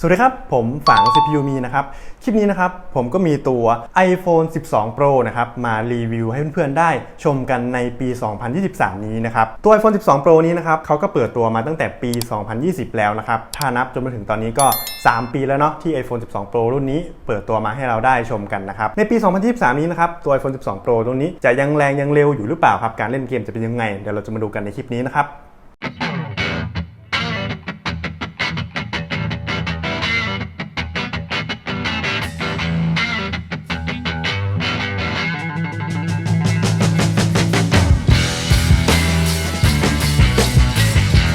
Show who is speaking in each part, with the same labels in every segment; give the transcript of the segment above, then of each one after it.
Speaker 1: สวัสดีครับ ผมฝัง CPU มีนะครับ คลิปนี้นะครับ ผมก็มีตัว iPhone 12 Pro นะครับ มารีวิวให้เพื่อนๆ ได้ชมกันในปี 2023 นี้นะครับ ตัว iPhone 12 Pro นี้นะครับเขาก็เปิดตัวมาตั้งแต่ปี 2020 แล้วนะครับ ถ้านับจนมาถึงตอนนี้ก็ 3 ปีแล้วเนาะที่ iPhone 12 Pro รุ่นนี้เปิดตัวมาให้เราได้ชมกันนะครับ ในปี 2023 นี้นะครับ ตัว iPhone 12 Pro รุ่นนี้จะยังแรงยังเร็วอยู่หรือเปล่าครับ การเล่นเกมจะเป็นยังไง เดี๋ยวเราจะมาดูกันในคลิปนี้นะครับ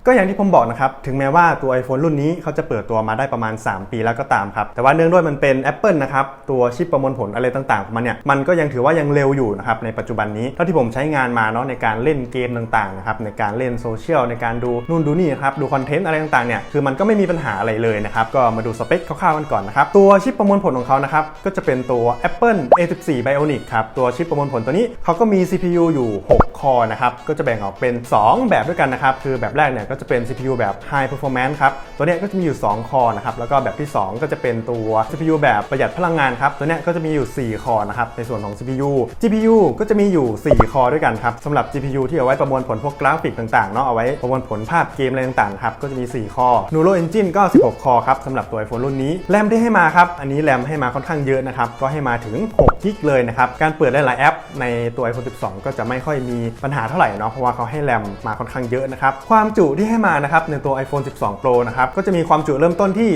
Speaker 1: ก็อย่างที่ผมบอกนะครับ ถึงแม้ว่าตัว iPhone รุ่นนี้เขาจะเปิดตัวมาได้ประมาณ 3 ปีแล้วก็ตามครับ แต่ว่าเนื่องด้วยมันเป็น Apple นะครับ ตัวชิปประมวลผลอะไรต่างๆของมันเนี่ย มันก็ยังถือว่ายังเร็วอยู่นะครับในปัจจุบันนี้ เท่าที่ผมใช้งานมาเนาะในการเล่นเกมต่างๆนะครับในการเล่นโซเชียลในการดูนู่นดูนี่ครับดูคอนเทนต์อะไรต่างๆเนี่ยคือมันก็ไม่มีปัญหาอะไรเลยนะครับก็มาดูสเปคคร่าวๆกันก่อนนะครับตัวชิปประมวลผลของเขานะครับก็จะเป็นตัว Apple A14 Bionic ครับตัวชิปประมวลผลตัวนี้เขาก็มี CPU อยู่ 6 คอนะครับก็จะแบ่งออกเป็น 2 แบบด้วยกันนะครับคือแบบแรกเนี่ยก็จะเป็น CPU แบบ High Performance ครับ ตัวเนี้ยก็จะมีอยู่ 2 คอนะครับ แล้วก็แบบที่ 2 ก็จะเป็นตัว CPU แบบประหยัดพลังงานครับ ตัวเนี้ยก็จะมีอยู่ 4 คอนะครับ ในส่วนของ CPU GPU ก็จะมีอยู่ 4 คอด้วยกันครับสำหรับ GPU ที่เอาไว้ประมวลผลพวกกราฟิกต่างๆเนาะ เอาไว้ประมวลผลภาพเกมอะไรต่างๆครับ ก็จะมี 4 คอ Neural Engine ก็ 16 คอครับสำหรับตัว iPhone รุ่นนี้แรมที่ให้มาครับ อันนี้แรมให้มาค่อนข้างเยอะนะครับ ก็ให้มาถึง6กิกเลยนะครับ การเปิดหลายๆแอป ในตัว iPhone 12 ก็จะไม่ค่อยมีปัญหาเท่าไหร่เนาะ เพราะว่าเขาให้แรมมาค่อนข้างเยอะนะครับ ความจุทที่ให้มานะครับในตัว iPhone 12 Pro นะครับก็จะมีความจุเริ่มต้นที่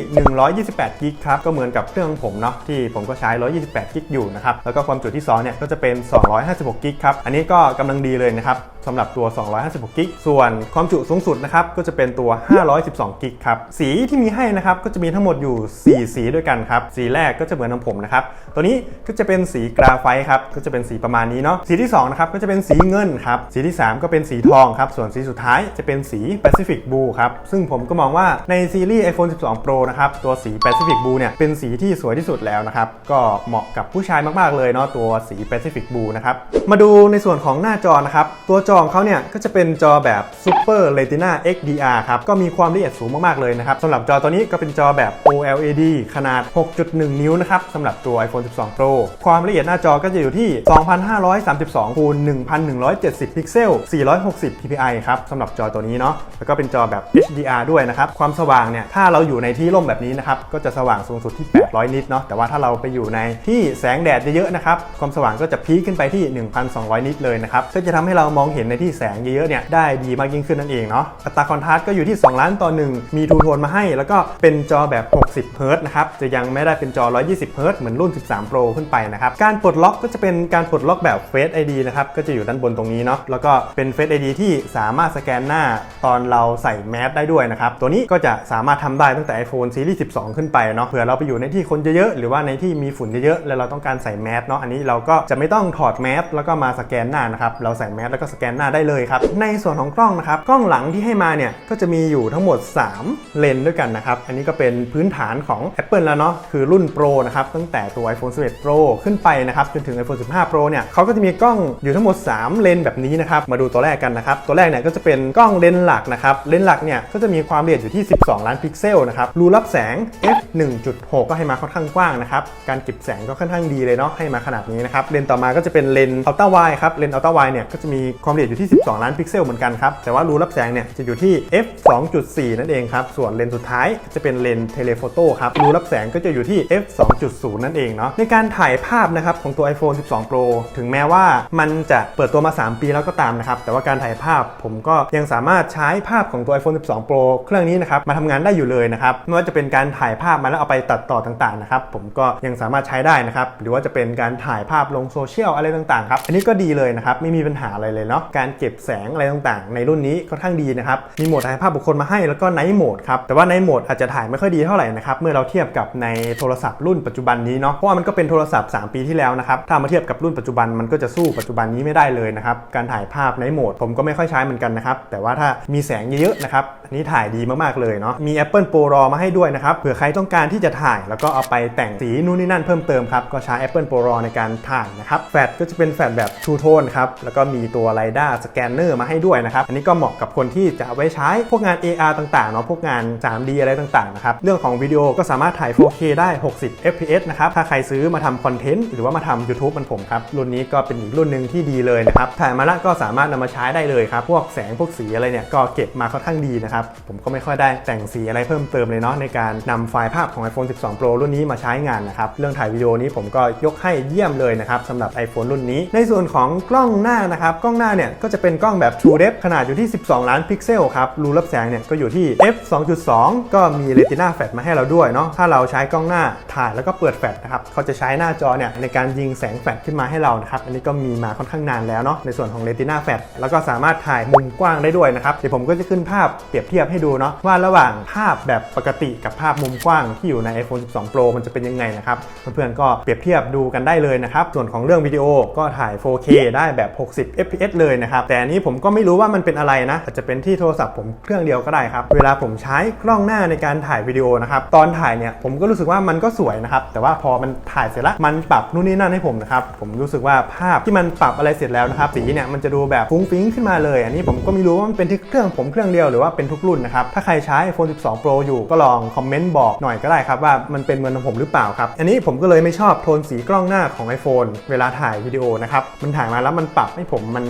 Speaker 1: 128กิกครับก็เหมือนกับเครื่องของผมเนาะที่ผมก็ใช้ 128กิกอยู่นะครับแล้วก็ความจุที่2เนี่ยก็จะเป็น 256กิกครับอันนี้ก็กำลังดีเลยนะครับ สำหรับตัว 256กิกส่วนความจุสูงสุดนะครับก็จะเป็นตัว 512กิกครับ สีที่มีให้นะครับก็จะมีทั้งหมดอยู่ 4 สีด้วยกันครับ สีแรกก็จะเหมือนของผมนะครับ ตัวนี้ก็จะเป็นสีกราไฟต์ครับ ก็จะเป็นสีประมาณนี้เนาะ สีที่2นะครับก็จะเป็นสีเงินครับ สีที่ 3 ก็เป็นสีทองครับ ส่วนสีสุดท้ายจะเป็นสี Pacific Blue ครับ ซึ่งผมก็มองว่าในซีรีส์ iPhone 12 Pro นะครับ ตัวสี Pacific Blue เนี่ยเป็นสีที่สวยที่สุดแล้วนะครับ ก็เหมาะกับผู้ชายมากๆเลยเนาะตัวสี Pacific Blue นะครับ มาดูในส่วนของหน้าจอนะครับ ตัวจอของเขาเนี่ยก็จะเป็นจอแบบ Super Retina XDR ครับ ก็มีความละเอียดสูงมาก ๆ เลยนะครับสำหรับจอตัวนี้ก็เป็นจอแบบ OLED ขนาด 6.1 นิ้วนะครับสำหรับตัว iPhone 12 Pro ความละเอียดหน้าจอก็จะอยู่ที่ 2532คูณ1170 พิกเซล 460 ppi ครับสำหรับจอตัวนี้เนาะแล้วก็เป็นจอแบบ HDR ด้วยนะครับ ความสว่างเนี่ย ถ้าเราอยู่ในที่ร่มแบบนี้นะครับ ก็จะสว่างสูงสุดที่ 800 นิตเนาะ แต่ว่าถ้าเราไปอยู่ในที่แสงแดดเยอะๆนะครับ ความสว่างก็จะพีคขึ้นไปที่ 1,200 นิตเลยนะครับ ก็จะทำให้เรามองเห็นในที่แสงเยอะๆเนี่ยได้ดีมากยิ่งขึ้นนั่นเองเนาะอัตราคอนทราสต์ก็อยู่ที่ 2 ล้านต่อ 1 มีทูโทนมาให้ แล้วก็เป็นจอแบบ 60เฮิร์ตนะครับจะยังไม่ได้เป็นจอ 120เฮิร์ตเหมือนรุ่น 13 Pro ขึ้นไปนะครับการปลดล็อกก็จะเป็นการปลดล็อกแบบ Face ID นะครับก็จะอยู่ด้านบนตรงนี้เนาะแล้วก็เป็น Face ID ที่สามารถสแกนหน้าตอนเราใส่แมสได้ด้วยนะครับตัวนี้ก็จะสามารถทำได้ตั้งแต่ iPhone Series 12 ขึ้นไปเนาะเผื่อเราไปอยู่ในที่คนเยอะๆหรือว่าในที่มีฝุ่นเยอะๆแล้วเราต้องการใส่แมสเนาะอันนี้เราก็จะไม่ต้องถอดแมสแล้วก็มาสแกนหน้านะครับเราใส่แมสแล้วก็สแกนหน้าได้เลยครับ ในส่วนของกล้องนะครับ กล้องหลังที่ให้มาเนี่ย ก็จะมีอยู่ทั้งหมด 3 เลนด้วยกันนะครับ อันนี้ก็เป็นพื้นฐานของ Apple แล้วเนาะ คือรุ่น Pro นะครับ ตั้งแต่ตัว iPhone 11 Pro ขึ้นไปนะครับ จนถึง iPhone 15 Pro เนี่ยเขาก็จะมีกล้องอยู่ทั้งหมด 3 เลนแบบนี้นะครับ มาดูตัวแรกกันนะครับ ตัวแรกเนี่ยก็จะเป็นกล้องเลนหลักนะครับ เลนหลักเนี่ยก็จะมีความละเอียดอยู่ที่ 12 ล้านพิกเซลนะครับ รูรับแสง f 1.6 ก็ให้มาค่อนข้างกว้างนะครับ การเก็บแสงก็ค่อนข้างดีเลยเนาะ ให้มาขนาดนี้นะครับ เลนต่อมาก็จะเป็นเลนอัลตร้าไวครับ เลนอัลตร้าไวเนี่ยก็จะมีความละเอียดอยู่ที่ 12 ล้านพิกเซลเหมือนกันครับ แต่ว่ารูรับแสงเนี่ยจะอยู่ที่ f 2.4 นั่นเองครับ ส่วนเลนส์สุดท้ายจะเป็นเลนส์เทเลโฟโต้ครับ รูรับแสงก็จะอยู่ที่ f 2.0 นั่นเองเนาะ ในการถ่ายภาพนะครับของตัว iPhone 12 Pro ถึงแม้ว่ามันจะเปิดตัวมา 3 ปีแล้วก็ตามนะครับ แต่ว่าการถ่ายภาพผมก็ยังสามารถใช้ภาพของตัว iPhone 12 Pro เครื่องนี้นะครับมาทำงานได้อยู่เลยนะครับ ไม่ว่าจะเป็นการถ่ายภาพมาแล้วเอาไปตัดต่อต่างๆนะครับ ผมก็ยังสามารถใช้ได้นะครับ หรือว่าจะเป็นการถ่ายภาพลงโซเชียลอะไรต่างๆครับ อันนี้ก็ดีเลยนะครับ ไม่มีปัญหาอะไรเลยเนาะการเก็บแสงอะไรต่างๆ ในรุ่นนี้ค่อนข้างดีนะครับ มีโหมดถ่ายภาพบุคคลมาให้แล้วก็ไนท์โหมดครับ แต่ว่าไนท์โหมดอาจจะถ่ายไม่ค่อยดีเท่าไหร่นะครับ เมื่อเราเทียบกับในโทรศัพท์รุ่นปัจจุบันนี้เนาะ เพราะว่ามันก็เป็นโทรศัพท์ 3 ปีที่แล้วนะครับ ถ้ามาเทียบกับรุ่นปัจจุบันมันก็จะสู้ปัจจุบันนี้ไม่ได้เลยนะครับ การถ่ายภาพไนท์โหมดผมก็ไม่ค่อยใช้เหมือนกันนะครับ แต่ว่าถ้ามีแสงเยอะๆนะครับ อันนี้ถ่ายดีมากๆเลยเนาะ มี Apple Pro RAW มาให้ด้วยนะครับเผื่อใครต้องการที่จะถ่ายแล้วก็เอาไปแต่งสีนู่นนี่นั่นเพิ่มเติมครับก็ใช้ Apple Pro RAW ในการถ่ายนะครับแฟลชก็จะเป็นแฟลชแบบ True Tone ครับแล้วก็มีตัวไร LiDAR Scanner มาให้ด้วยนะครับ อันนี้ก็เหมาะกับคนที่จะเอาไว้ใช้พวกงาน AR ต่างๆเนาะพวกงาน 3D อะไรต่างๆนะครับเรื่องของวิดีโอก็สามารถถ่าย 4K ได้ 60 fps นะครับถ้าใครซื้อมาทำคอนเทนต์หรือว่ามาทำ YouTube มันผมครับรุ่นนี้ก็เป็นอีกรุ่นหนึ่งที่ดีเลยนะครับถ่ายมาแล้วก็สามารถนำมาใช้ได้เลยครับพวกแสงพวกสีอะไรเนี่ยก็เก็บมาค่อนข้างดีนะครับผมก็ไม่ค่อยได้แต่งสีอะไรเพิ่มเติมเลยเนาะในการนำไฟล์ภาพของ iPhone 12 Pro รุ่นนี้มาใช้งานนะครับเรื่องถ่ายวิดีโอนี้ผมก็ยกให้เยี่ยมเลยนะครับสำหรับ iPhone รุ่นนี้ ในส่วนของกล้องหน้านะครับกล้องหน้าเนี่ยก็จะเป็นกล้องแบบ True Depth ขนาดอยู่ที่ 12 ล้านพิกเซลครับ รูรับแสงเนี่ยก็อยู่ที่ f 2.2 ก็มี Retina Flash มาให้เราด้วยเนาะ ถ้าเราใช้กล้องหน้าถ่ายแล้วก็เปิดแฟลชนะครับ เขาจะใช้หน้าจอเนี่ยในการยิงแสงแฟลชขึ้นมาให้เรานะครับ อันนี้ก็มีมาค่อนข้างนานแล้วเนาะ ในส่วนของ Retina Flash แล้วก็สามารถถ่ายมุมกว้างได้ด้วยนะครับ เดี๋ยวผมก็จะขึ้นภาพเปรียบเทียบให้ดูเนาะว่าระหว่างภาพแบบปกติกับภาพมุมกว้างที่อยู่ใน iPhone 12 Pro มันจะเป็นยังไงนะครับ เพื่อนๆก็เปรียบเทียบดูกันได้เลยนะครับ ส่วนของเรื่องวิดีโอก็ถ่าย 4K ได้แบบ 60 fps เลยนะครับ แต่อันนี้ผมก็ไม่รู้ว่ามันเป็นอะไรนะ อาจจะเป็นที่โทรศัพท์ผมเครื่องเดียวก็ได้ครับ เวลาผมใช้กล้องหน้าในการถ่ายวิดีโอนะครับ ตอนถ่ายเนี่ยผมก็รู้สึกว่ามันก็สวยนะครับ แต่ว่าพอมันถ่ายเสร็จแล้วมันปรับนู่นนี่นั่นให้ผมนะครับ ผมรู้สึกว่าภาพที่มันปรับอะไรเสร็จแล้วนะครับ สีเนี่ยมันจะดูแบบฟุ้งฟิ้งขึ้นมาเลย อันนี้ผมก็ไม่รู้ว่ามันเป็นที่เครื่องผมเครื่องเดียวหรือว่าเป็นทุกรุ่นนะครับ ถ้าใครใช้ iPhone 12 Pro อยู่ก็ลองคอมเมนต์บอกหน่อยก็ได้ครับว่ามันเป็นเหมือนของผมหรือเปล่าครับ อันนี้ผมก็เลยไม่ชอบโทนสีกล้องหน้าของ iPhone เวลาถ่ายวิดีโอนะครับ มันถ่ายมาแล้วมันปรับให้ผมมัน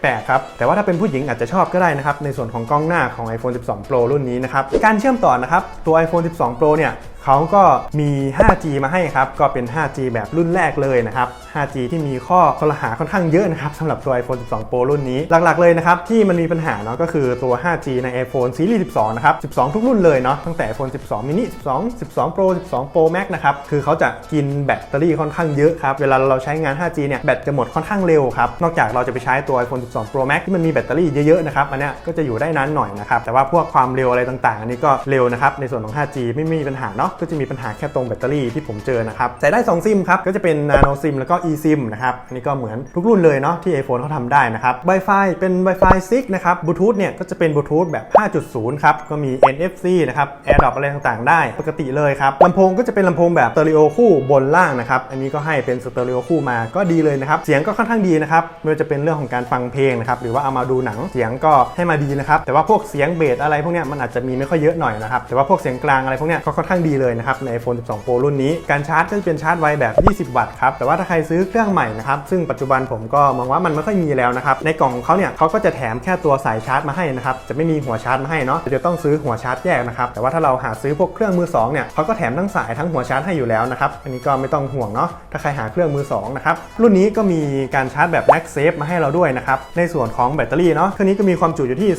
Speaker 1: แปลกๆครับ แต่ว่าถ้าเป็นผู้หญิงอาจจะชอบก็ได้นะครับ ในส่วนของกล้องหน้าของ iPhone 12 Pro รุ่นนี้นะครับ การเชื่อมต่อนะครับ ตัว iPhone 12 Pro เนี่ย เขาก็มี 5G มาให้ครับ ก็เป็น 5G แบบรุ่นแรกเลยนะครับ 5G ที่มีข้อคอรหาค่อนข้างเยอะนะครับสำหรับตัว iPhone 12 Pro รุ่นนี้ หลักๆเลยนะครับที่มันมีปัญหาเนาะก็คือตัว 5G ใน iPhone Series 12 นะครับ 12 ทุกรุ่นเลยเนาะตั้งแต่ iPhone 12 mini 12 12 Pro 12 Pro Max นะครับ คือเขาจะกินแบตเตอรี่ค่อนข้างเยอะครับ เวลาเราใช้งาน 5G เนี่ยแบตจะหมดค่อนข้างเร็วครับ นอกจากเราจะไปใช้ตัว iPhone 12 Pro Max ที่มันมีแบตเตอรี่เยอะๆนะครับอันเนี้ยก็จะอยู่ได้นานหน่อยนะครับแต่ว่าพวกความเร็วอะไรต่างๆ อันนี้ก็เร็วนะครับในส่วนของ 5G ไม่มีปัญหาเนาะก็จะมีปัญหาแค่ตรงแบตเตอรี่ที่ผมเจอนะครับใส่ได้ 2 ซิมครับก็จะเป็น Nano SIM แล้วก็ eSIM นะครับอันนี้ก็เหมือนทุกรุ่นเลยเนาะที่ iPhone เขาทำได้นะครับ Wi-Fi เป็น Wi-Fi 6 นะครับ Bluetooth เนี่ยก็จะเป็น Bluetooth แบบ 5.0 ครับก็มี NFC นะครับ AirDrop อะไรต่างๆ ได้ปกติเลยครับลำโพงก็จะเป็นลำโพงแบบสเตอริโอคู่บนล่างนะครับอันนี้ก็ให้เป็นสเตอริโอคู่มาก็ดีเลยนะครับเสียงก็ค่อนข้างดีนะครับไม่ว่าจะเป็นเรื่องของการฟังเพลงนะครับหรือว่าเอามาดูหนังเสียงก็ให้มาดีนะครับแต่ว่าพวกเสียงเบสอะไรพวกเนี้ยมันอาจจะมีไม่ค่อยเยอะหน่อยนะครับแต่ว่าพวกเสียงกลางอะไรพวกเนี้ยก็ค่อนข้างดีเลยนะครับใน iPhone 12 Pro รุ่นนี้ การชาร์จก็จะเป็นชาร์จไวแบบ 20 วัตต์ครับ แต่ว่าถ้าใครซื้อเครื่องใหม่นะครับ ซึ่งปัจจุบันผมก็มองว่ามันไม่ค่อยมีแล้วนะครับ ในกล่องของเขาเนี่ยเขาก็จะแถมแค่ตัวสายชาร์จมาให้นะครับ จะไม่มีหัวชาร์จมาให้เนาะ จะต้องซื้อหัวชาร์จแยกนะครับ แต่ว่าถ้าเราหาซื้อพวกเครื่องมือสองเนี่ยเขาก็แถมทั้งสายทั้งหัวชาร์จให้อยู่แล้วนะครับ อันนี้ก็ไม่ต้องห่วงเนาะ ถ้าใครหาเครื่องมือสองนะครับ รุ่นนี้ก็มีการชาร์จแบบ MagSafe มาให้เราด้วยนะครับ ในส่วนของแบตเตอรี่เนาะ เครื่องนี้ก็มีความจุอยู่ที่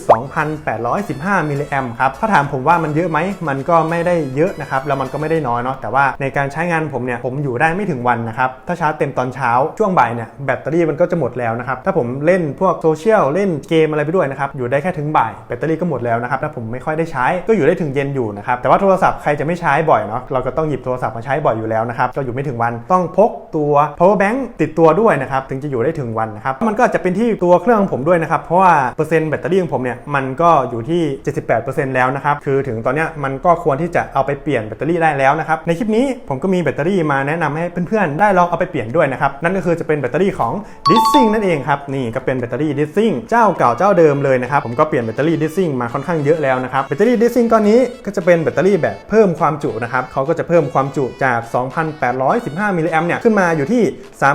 Speaker 1: 2,815มิลลิแอมครับ ถ้าถามผมว่ามันเยอะไหมมันก็ไม่ได้เยอะนะครับแล้วมันก็ไม่ได้น้อยเนาะแต่ว่าในการใช้งานผมเนี่ยผมอยู่ได้ไม่ถึงวันนะครับถ้าชาร์จเต็มตอนเช้าช่วงบ่ายเนี่ยแบตเตอรี่มันก็จะหมดแล้วนะครับถ้าผมเล่นพวกโซเชียลเล่นเกมอะไรไปด้วยนะครับอยู่ได้แค่ถึงบ่ายแบตเตอรี่ก็หมดแล้วนะครับถ้าผมไม่ค่อยได้ใช้ก็อยู่ได้ถึงเย็นอยู่นะครับแต่ว่าโทรศัพท์ใครจะไม่ใช้บ่อยเนาะเราก็ต้องหยิบโทรศัพท์มาใช้บ่อยอยู่แล้วนะครับก็อยู่ไม่ถึงวันต้องพกตัว power bank ติดตัวด้วยนะครับถึงจะอยู่ได้ถึงวันนะครับมันก็จะเป็นที่ตัวเครื่องของผมด้วยนะครับเพราะว่าเปอร์เซ็นต์แบตเตอรี่ของผมเนี่ยมันก็อยู่ที่ 78%แล้วนะครับคือถึงตอนเนี้ยมันก็ควรที่จะเอาไปเปลี่ยนแบตเตอรี่ได้แล้วนะครับในคลิปนี้ผมก็มีแบตเตอรี่มาแนะนำให้เพื่อนๆได้ลองเอาไปเปลี่ยนด้วยนะครับนั่นก็คือจะเป็นแบตเตอรี่ของ d i s i n g นั่นเองครับนี่ก็เป็นแบตเตอรี่ d i s i n g เจ้าเก่าเจ้าเดิมเลยนะครับผมก็เปลี่ยนแบตเตอรี่ d i s i n g มาค่อนข้างเยอะแล้วนะครับแบตเตอรี่ d i s i n g ก้อนนี้ก็จะเป็นแบตเตอรี่แบบเพิ่มความจุนะครับเขาก็จะเพิ่มความจุจาก 2,815มิลลิแอมเนี่ยขึ้นมาอยู่ที่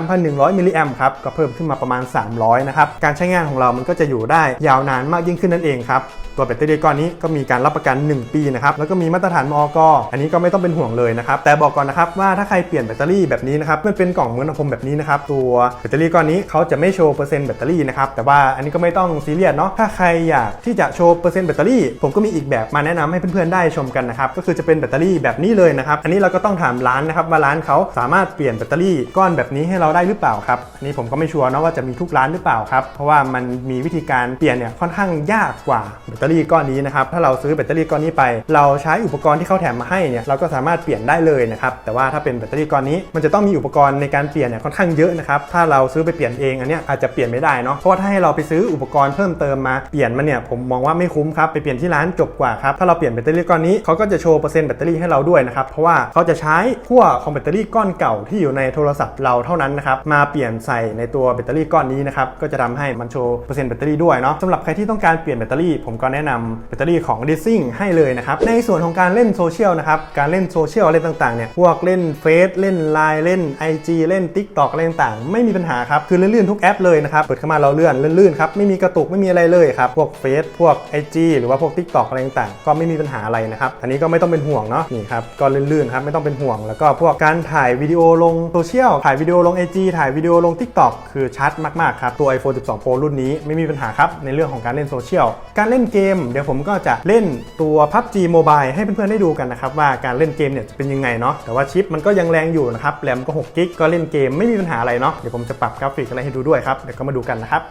Speaker 1: 3,100มิลลิแอมครับก็เพิ่มขึ้นมาประมาณ 300นะครับการใช้งานของเรามันก็จะอยู่ได้ยาวนานมากยิ่งขึ้นนั่นเองครับ ตัวแบตเตอรี่ก้อนนี้ก็มีการรับประกัน 1 ปีนะครับแล้วก็มีมาตรฐานมอกอันนี้ก็ไม่ต้องเป็นห่วงเลยนะครับแต่บอกก่อนนะครับว่าถ้าใครเปลี่ยนแบตเตอรี่แบบนี้นะครับมันเป็นกล่องเหมือนของผมแบบนี้นะครับตัวแบตเตอรี่ก้อนนี้เขาจะไม่โชว์เปอร์เซ็นต์แบตเตอรี่นะครับแต่ว่าอันนี้ก็ไม่ต้องซีเรียสเนาะถ้าใครอยากที่จะโชว์เปอร์เซ็นต์แบตเตอรี่ผมก็มีอีกแบบมาแนะนำให้เพื่อนๆได้ชมกันนะครับก็คือจะเป็นแบตเตอรี่แบบนี้เลยนะครับอันนี้เราก็ต้องถามร้านนะครับว่าร้านเขาสามารถเปลี่ยนแบตเตอรี่ก้อนแบบนี้ให้เราได้หรือเปล่าครับอันนี้ผมก็ไม่ชัวร์นะว่าจะมีทุกร้านหรือเปล่าครับเพราะว่ามันมีวิธีการเปลี่ยนเนี่ยค่อนข้างยากกว่าแบตตอรี่ตอรี่ก้อนนี้นะครับถ้าเราซื้อแบตเตอรี่ก้อนนี้ไป เราใช้อุปกรณ์ที่เขาแถมมาให้เนี่ยเราก็สามารถเปลี่ยนได้เลยนะครับแต่ว่าถ้าเป็นแบตเตอรี่ก้อนนี้มันจะต้องมีอุปกรณ์ในการเปลี่ยนเนี่ยค่อนข้างเยอะนะครับถ้าเราซื้อไปเปลี่ยนเองอันเนี้ยอาจจะเปลี่ยนไม่ได้เนาะเพราะว่าถ้าให้เราไปซื้ออุปกรณ์เพิ่มเติมมาเปลี่ยนมันเนี่ยผมมองว่าไม่คุ้มครับไปเปลี่ยนที่ร้านจบกว่าครับถ้าเราเปลี่ยนแบตเตอรี่ก้อนนี้เขาก็จะโชว์เปอร์เซ็นต์แบตเตอรี่ให้เราด้วยนะครับเพราะว่าเขาจะใช้ขั้วของแบตเตอรี่ก้อนเก่าที่อยู่ในโทรศัพท์เราเท่านั้นนะครับมาเปลี่ยนใส่ในตัวแบตเตอรี่ก้อนนี้นะครับก็จะทำให้มันโชว์เปอร์เซ็นต์แบตเตอรี่ด้วยเนาะสำหรับใครที่ต้องการเปลี่ยนแบตเตอรี่ผมก็แนะนำแบตเตอรี่ของ d i s i n g ให้เลยนะครับ ในส่วนของการเล่นโซเชียลนะครับ การเล่นโซเชียลอะไรต่างๆเนี่ย พวกเล่นเฟซเล่น Line เล่น IG เล่น TikTok อะไรต่างๆ ไม่มีปัญหาครับ คือลื่นๆทุกแอปเลยนะครับ เปิดเข้ามาเราเลื่อนลื่นๆครับ ไม่มีกระตุกไม่มีอะไรเลยครับ พวกเฟซพวก IG หรือว่าพวก TikTok อะไรต่างๆ ก็ไม่มีปัญหาอะไรนะครับ อันนี้ก็ไม่ต้องเป็นห่วงเนาะ นี่ครับ ก็ลื่นๆครับไม่ต้องเป็นห่วง แล้วก็พวกการถ่ายวิดีโอลงโซเชียล ถ่ายวิดีโอลง IG ถ่ายวิดีโอลง TikTok คือชัดมากๆครับ ตัว iPhone 12 Pro รุ่นนี้ไม่มีปัญหาครับในเรื่องของการเล่นโซเชียล การเล่นเกม เดี๋ยวผมก็จะเล่นตัว PUBG Mobile ให้เพื่อนๆได้ดูกันนะครับว่าการเล่นเกมเนี่ยจะเป็นยังไงเนาะแต่ว่าชิปมันก็ยังแรงอยู่นะครับแรมก็6กิกก็เล่นเกมไม่มีปัญหาอะไรเนาะเดี๋ยวผมจะปรับกราฟิกอะไรให้ดูด้วยครับเดี๋ยวก็มาดูกันนะครับ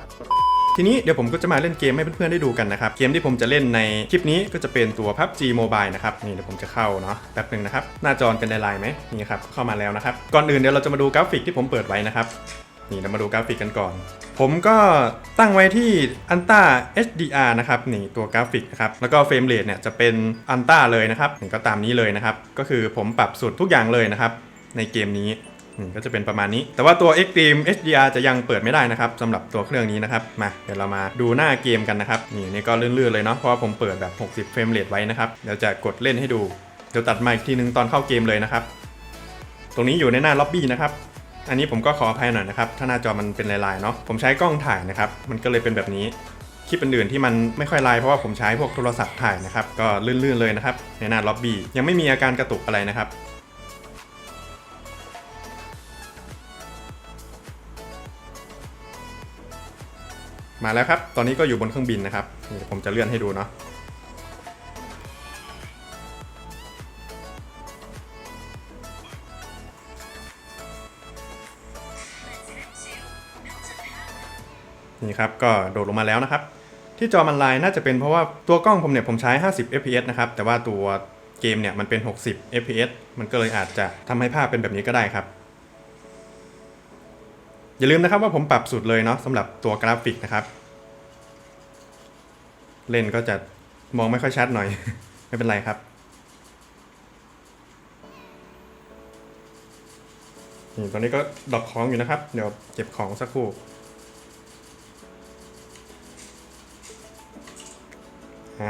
Speaker 1: ทีนี้เดี๋ยวผมก็จะมาเล่นเกมให้เพื่อนๆได้ดูกันนะครับ เกมที่ผมจะเล่นในคลิปนี้ก็จะเป็นตัว PUBG Mobile นะครับ นี่เดี๋ยวผมจะเข้าเนาะแป๊บหนึ่งนะครับ หน้าจอเป็นลายๆไหมนี่ครับ เข้ามาแล้วนะครับ ก่อนอื่นเดี๋ยวเราจะมาดูกราฟิกที่ผมเปิดไว้นะครับ นี่เรามาดูกราฟิกกันก่อน ผมก็ตั้งไว้ที่ Anta HDR นะครับนี่ตัวกราฟิกนะครับแล้วก็เฟรมเรทเนี่ยจะเป็น Anta เลยนะครับนี่ก็ตามนี้เลยนะครับ ก็คือผมปรับสุดทุกอย่างเลยนะครับในเกมนี้อืมก็จะเป็นประมาณนี้ แต่ว่าตัว Extreme HDR จะยังเปิดไม่ได้นะครับสำหรับตัวเครื่องนี้นะครับมาเดี๋ยวเรามาดูหน้าเกมกันนะครับนี่นี่ก็ลื่นๆเลยเนาะเพราะว่าผมเปิดแบบ 60 เฟรมเรทไว้นะครับเดี๋ยวจะกดเล่นให้ดูเดี๋ยวตัดมาอีกทีนึงตอนเข้าเกมเลยนะครับ ตรงนี้อยู่ในหน้าล็อบบี้นะครับ อันนี้ผมก็ขออภัยหน่อยนะครับ ถ้าหน้าจอมันเป็นลายๆเนาะ ผมใช้กล้องถ่ายนะครับ มันก็เลยเป็นแบบนี้ คลิปอื่นๆที่มันไม่ค่อยลน์เพราะว่าผมใช้พวกโทรศัพท์ถ่ายนะครับ ก็ลื่นๆเลยนะครับ ในหน้าล็อบบี้ ยังไม่มีอาการกระตุกอะไรนะครับมาแล้วครับ ตอนนี้ก็อยู่บนเครื่องบินนะครับ ผมจะเลื่อนให้ดูเนาะ นี่ครับก็โดดลงมาแล้วนะครับ ที่จอมันลายน่าจะเป็นเพราะว่าตัวกล้องผมเนี่ยผมใช้ 50 fps นะครับ แต่ว่าตัวเกมเนี่ยมันเป็น 60 fps มันก็เลยอาจจะทำให้ภาพเป็นแบบนี้ก็ได้ครับ อย่าลืมนะครับว่าผมปรับสุดเลยเนาะสำหรับตัวกราฟิกนะครับ เล่นก็จะมองไม่ค่อยชัดหน่อย ไม่เป็นไรครับนี่ตอนนี้ก็ดอกของอยู่นะครับ เดี๋ยวเก็บของสักครู่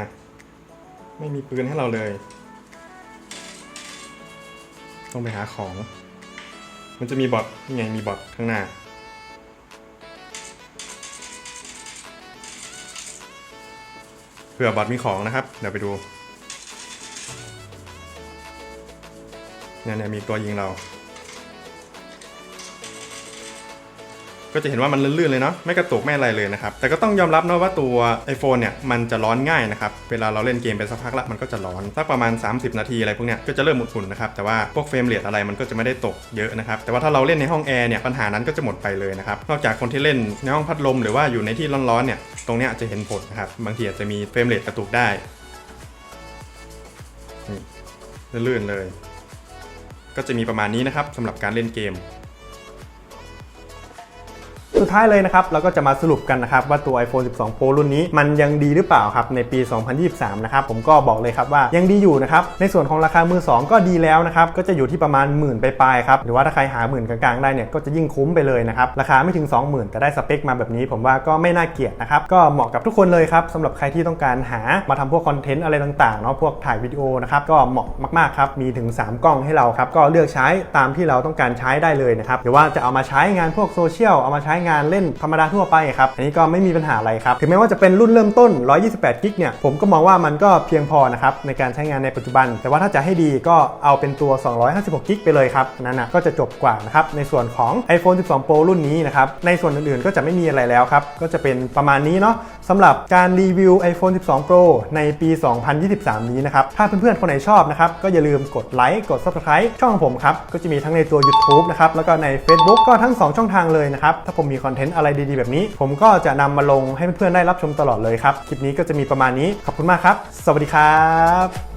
Speaker 1: ฮะ ไม่มีปืนให้เราเลย ต้องไปหาของ มันจะมีบอทนี่ไงมีบอทข้างหน้า เผื่อบอทมีของนะครับ เดี๋ยวไปดูเนี่ยเนี่ยมีตัวยิงเรา ก็จะเห็นว่ามันลื่นๆเลยเนาะไม่กระตุกไม่อะไรเลยนะครับแต่ก็ต้องยอมรับนะว่าตัว iPhone เนี่ยมันจะร้อนง่ายนะครับเวลาเราเล่นเกมไปสักพักละมันก็จะร้อนสักประมาณ 30 นาทีอะไรพวกเนี้ยก็จะเริ่มอุ่นนะครับแต่ว่าพวกเฟรมเรทอะไรมันก็จะไม่ได้ตกเยอะนะครับแต่ว่าถ้าเราเล่นในห้องแอร์เนี่ยปัญหานั้นก็จะหมดไปเลยนะครับนอกจากคนที่เล่นในห้องพัดลมหรือว่าอยู่ในที่ร้อนๆเนี่ยตรงเนี้ยจะเห็นผลนะครับบางทีอาจจะมีเฟรมเรทกระตุกได้ลื่นๆเลย ก็จะมีประมาณนี้นะครับสำหรับการเล่นเกม สุดท้ายเลยนะครับเราก็จะมาสรุปกันนะครับว่าตัว iPhone 12 Pro รุ่นนี้มันยังดีหรือเปล่าครับในปี 2023 นะครับผมก็บอกเลยครับว่ายังดีอยู่นะครับในส่วนของราคามือ 2 ก็ดีแล้วนะครับก็จะอยู่ที่ประมาณหมื่นปลายๆครับหรือว่าถ้าใครหาหมื่นกลางๆได้เนี่ยก็จะยิ่งคุ้มไปเลยนะครับราคาไม่ถึง 20,000 แต่ได้สเปคมาแบบนี้ ผมว่าก็ไม่น่าเกลียดนะครับก็เหมาะกับทุกคนเลยครับสำหรับใครที่ต้องการหามาทำพวกคอนเทนต์อะไรต่างๆเนาะพวกถ่ายวิดีโอนะครับก็เหมาะมากๆครับมีถึง 3 กล้องให้เราครับก็เลือกใช้ตามที่เราต้องการใช้ได้เลยนะครับหรือว่าจะเอามาใช้งานพวกโซเชียลเอามาใช้งานเล่นธรรมดาทั่วไปครับ อันนี้ก็ไม่มีปัญหาอะไรครับ ถึงแม้ว่าจะเป็นรุ่นเริ่มต้น 128 กิกเนี่ย ผมก็มองว่ามันก็เพียงพอนะครับในการใช้งานในปัจจุบัน แต่ว่าถ้าจะให้ดีก็เอาเป็นตัว 256 กิกไปเลยครับนั่นนะก็จะจบกว่านะครับ ในส่วนของ iPhone 12 Pro รุ่นนี้นะครับ ในส่วนอื่นๆ ก็จะไม่มีอะไรแล้วครับ ก็จะเป็นประมาณนี้เนาะสำหรับการรีวิว iPhone 12 Pro ในปี 2023 นี้นะครับ ถ้าเพื่อนๆ คนไหนชอบนะครับ ก็อย่าลืมกดไลค์ กด Subscribe ช่องของผมครับ ก็จะมีทั้งในตัว YouTube นะครับ แล้วก็ใน Facebook ก็ทั้ง 2 ช่องทางเลยนะครับ ถ้าผมมีคอนเทนต์อะไรดีๆ แบบนี้ ผมก็จะนำมาลงให้เพื่อนๆได้รับชมตลอดเลยครับ คลิปนี้ก็จะมีประมาณนี้ ขอบคุณมากครับ สวัสดีครับ